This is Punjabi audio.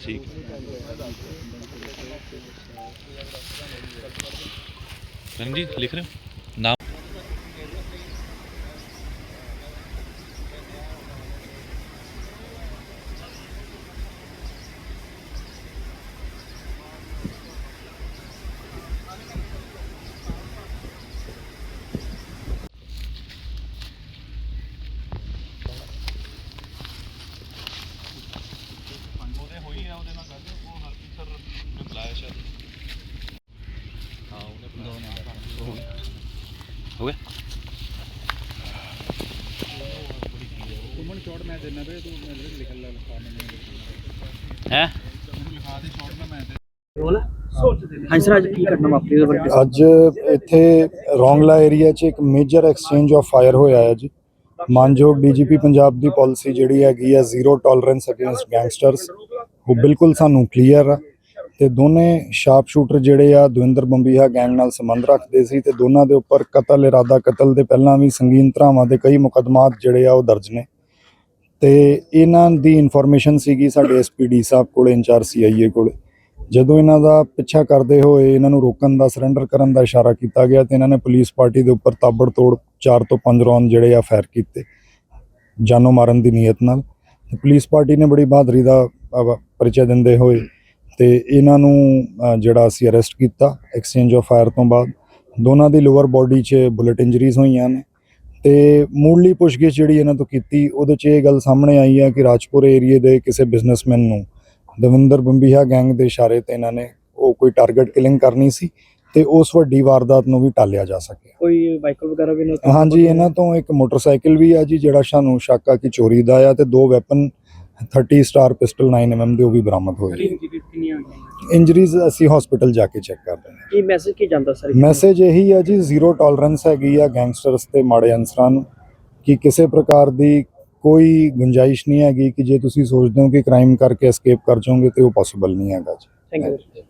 ਠੀਕ। ਰਣਜੀਤ ਲਿਖ ਰਹੇ ਹੋ ਨਾਮ ਉਹਦੇ ਹੋਈ ਆ ਉਹਦੇ ਨਾਲ ਗੱਲ ਉਹ ਹਰਪ੍ਰੀਤ ਸਰ ਨੇ ਬੁਲਾਇਆ ਸ਼ਾਇਦ ਹਾਂ ਉਹਨੇ ਬੁਲਾਇਆ ਹੋ ਗਿਆ ਹੋ ਗਿਆ ਤੁਮਨ ਸ਼ਾਟ ਮੈਂ ਦੇਣਾ ਤੇ ਤੂੰ ਮੇਰੇ ਲਿਖ ਲੈ ਲਿਖਾ ਮੈਨੂੰ। ਹੈ? ਮੈਨੂੰ ਲਿਖਾ ਦੇ ਸ਼ਾਟ ਮੈਂ ਮੈਂ ਦੇ ਹਾਂਜੀ ਸਰ ਅੱਜ ਕੀ ਘਟਨਾ ਵਾਪਰੀ ਉਹਦੇ ਬਾਰੇ ਅੱਜ ਇੱਥੇ ਰੋਂਗਲਾ ਏਰੀਆ 'ਚ ਇੱਕ ਮੇਜਰ ਐਕਸਚੇਂਜ ਆਫ ਫਾਇਰ ਹੋਇਆ ਹੈ ਜੀ। ਮਾਨਯੋਗ ਡੀਜੀਪੀ ਪੰਜਾਬ ਦੀ ਪਾਲਿਸੀ ਜਿਹੜੀ ਹੈਗੀ ਹੈ ਜ਼ੀਰੋ ਟੋਲਰੈਂਸ ਅਗੇਂਸਟ ਗੈਂਗਸਟਰਸ ਉਹ ਬਿਲਕੁਲ ਸਾਨੂੰ ਕਲੀਅਰ ਆ। ਤੇ ਦੋਨੇ ਸ਼ਾਰਪ ਸ਼ੂਟਰ ਜਿਹੜੇ ਆ ਦਵਿੰਦਰ ਬੰਬੀਹਾ ਗੈਂਗ ਨਾਲ ਸੰਬੰਧ ਰੱਖਦੇ ਸੀ ਤੇ ਦੋਨਾਂ ਦੇ ਉੱਪਰ ਕਤਲ ਇਰਾਦਾ ਕਤਲ ਦੇ ਪਹਿਲਾਂ ਵੀ ਸੰਗੀਨ ਧਰਾਵਾਂ ਦੇ ਕਈ ਮੁਕੱਦਮਾਤ ਜਿਹੜੇ ਆ ਉਹ ਦਰਜ ਨੇ। ਤੇ ਇਹਨਾਂ ਦੀ ਇਨਫੋਰਮੇਸ਼ਨ ਸੀਗੀ ਸਾਡੇ ਐਸਪੀਡੀ ਸਾਹਿਬ ਕੋਲ ਇੰਚਾਰਜ ਸੀਆਈਏ ਕੋਲ। ਜਦੋਂ ਇਹਨਾਂ ਦਾ ਪਿੱਛਾ ਕਰਦੇ ਹੋਏ ਇਹਨਾਂ ਨੂੰ ਰੋਕਣ ਦਾ ਸਰੈਂਡਰ ਕਰਨ ਦਾ ਇਸ਼ਾਰਾ ਕੀਤਾ ਗਿਆ ਤੇ ਇਹਨਾਂ ਨੇ ਪੁਲਿਸ ਪਾਰਟੀ ਦੇ ਉੱਪਰ ਤਾਬੜਤੋੜ 4 ਤੋਂ 5 ਰੌਂਦ ਜਿਹੜੇ ਆ ਫਾਇਰ ਕੀਤੇ ਜਾਨੋਂ ਮਾਰਨ ਦੀ ਨੀਅਤ ਨਾਲ। ਤੇ ਪੁਲਿਸ ਪਾਰਟੀ ਨੇ ਬੜੀ ਬਹਾਦਰੀ ਦਾ ਅਹ, ਪਰਿਚੈ ਦਿੰਦੇ ਹੋਏ ਤੇ ਇਹਨਾਂ ਨੂੰ ਜਿਹੜਾ ਅਸੀਂ ਅਰੈਸਟ ਕੀਤਾ ਐਕਸਚੇਂਜ ਆਫ ਫਾਇਰ ਤੋਂ ਬਾਅਦ। ਦੋਨਾਂ ਦੀ ਲੋਅਰ ਬਾਡੀ 'ਚ ਬੁਲੇਟ ਇੰਜਰੀਜ਼ ਹੋਈਆਂ ਨੇ। ਤੇ ਮੂਲਲੀ ਪੁੱਛਗਿੱਛ ਜਿਹੜੀ ਇਹਨਾਂ ਤੋਂ ਕੀਤੀ ਉਹਦੇ 'ਚ ਇਹ ਗੱਲ ਸਾਹਮਣੇ ਆਈ ਹੈ ਕਿ ਰਾਜਪੁਰ ਏਰੀਏ ਦੇ ਕਿਸੇ ਬਿਜ਼ਨਸਮੈਨ ਨੂੰ ਦਵਿੰਦਰ ਬੰਬੀਹਾ ਗੈਂਗ ਦੇ ਇਸ਼ਾਰੇ ਤੇ ਇਹਨਾਂ ਨੇ ਉਹ ਕੋਈ ਟਾਰਗੇਟ ਕਿਲਿੰਗ ਕਰਨੀ ਸੀ ਤੇ ਉਸ ਵੱਡੀ ਵਾਰਦਾਤ ਨੂੰ ਵੀ ਟਾਲਿਆ ਜਾ ਸਕਿਆ। ਕੋਈ ਵਾਹੀਕਲ ਵਗੈਰਾ ਵੀ ਨਹੀਂ ਹਾਂਜੀ ਇਹਨਾਂ ਤੋਂ ਇੱਕ ਮੋਟਰਸਾਈਕਲ ਵੀ ਆ ਜੀ ਜਿਹੜਾ ਸਾਨੂੰ ਸ਼ੱਕ ਆ ਕਿ ਚੋਰੀ ਦਾ ਆ ਤੇ ਦੋ ਵੈਪਨ 30 ਸਟਾਰ ਪਿਸਟਲ 9 mm ਦੇ ਉਹ ਵੀ ਬਰਾਮਦ ਹੋਏ। ਕਿੰਨੀਆਂ ਹੋਈਆਂ? ਇੰਜਰੀਜ਼ ਅਸੀਂ ਹਸਪੀਟਲ ਜਾ ਕੇ ਚੈੱਕ ਕਰਦੇ ਹਾਂ। ਕੀ ਮੈਸੇਜ ਕੀ ਜਾਂਦਾ ਸਰ ਮੈਸੇਜ ਇਹੀ ਆ ਜੀ ਜ਼ੀਰੋ ਟੋਲਰੈਂਸ ਹੈਗੀ ਆ ਗੈਂਗਸਟਰਸ ਤੇ ਮਾੜੇ ਅਨਸਰਾਂ ਨੂੰ ਕਿ ਕਿਸੇ ਪ੍ਰਕਾਰ ਦੀ ਕੋਈ ਗੁੰਜਾਇਸ਼ ਨਹੀਂ ਹੈਗੀ ਕਿ ਜੇ ਤੁਸੀਂ ਸੋਚਦੇ ਹੋ ਕਿ ਕ੍ਰਾਈਮ ਕਰਕੇ ਐਸਕੇਪ ਕਰ ਜਾਓਗੇ ਤੇ ਉਹ ਪੋਸੀਬਲ ਨਹੀਂ ਹੈਗਾ ਜੀ। Thank you